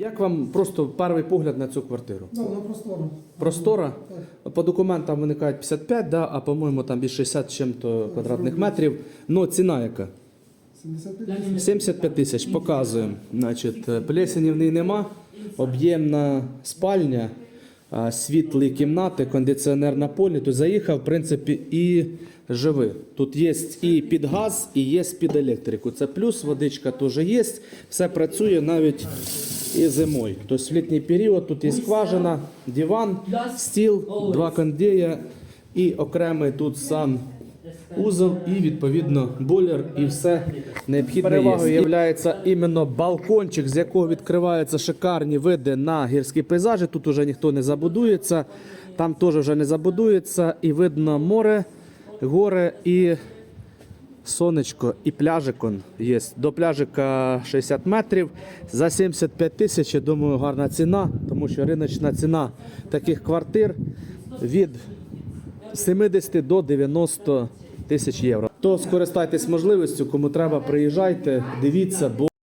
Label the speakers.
Speaker 1: Як вам просто перший погляд на цю квартиру?
Speaker 2: Да, вона простора.
Speaker 1: Простора?
Speaker 2: Так.
Speaker 1: По документам виникають 55, да, а по-моєму там більше 60 чим-то квадратних метрів. Ну, ціна яка?
Speaker 2: 75 тисяч.
Speaker 1: 75 тисяч, показуємо. Значить, е, плесенів в ній нема, об'ємна спальня, світлі кімнати, кондиціонер на полі. То заїхав, в принципі, і живи. Тут є і під газ, і є під електрику. Це плюс, водичка теж є. Все працює навіть і зимою. Тобто в літній період тут є скважина, диван, стіл, два кондея і окремий тут сам узол і відповідно бойлер і все необхідне Перевагою є іменно балкончик, з якого відкриваються шикарні види на гірські пейзажі. Тут уже ніхто не забудується, там теж вже не забудується, і видно море, гори і сонечко, і пляжикон є. До пляжика 60 метрів за 75 тисяч. Я думаю, гарна ціна, тому що риночна ціна таких квартир від 70 до 90 тисяч євро. То скористайтесь можливістю, кому треба, приїжджайте, дивіться, бо